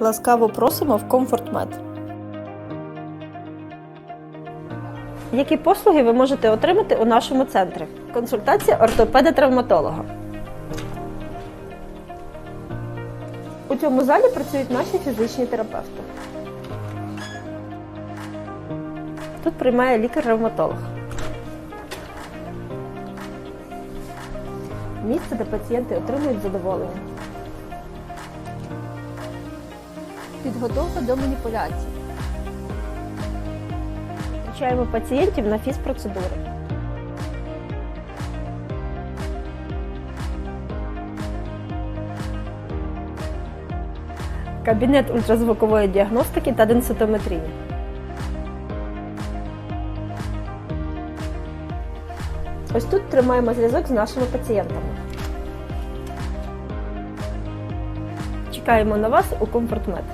Ласкаво просимо в Комфортмед. Які послуги ви можете отримати у нашому центрі? Консультація ортопеда-травматолога. У цьому залі працюють наші фізичні терапевти. Тут приймає лікар-ревматолог. Місце, де пацієнти отримують задоволення. Підготовка до маніпуляцій. Навчаємо пацієнтів на фізпроцедури. Кабінет ультразвукової діагностики та денситометрії. Ось тут тримаємо зв'язок з нашими пацієнтами. Чекаємо на вас у Комфортмед.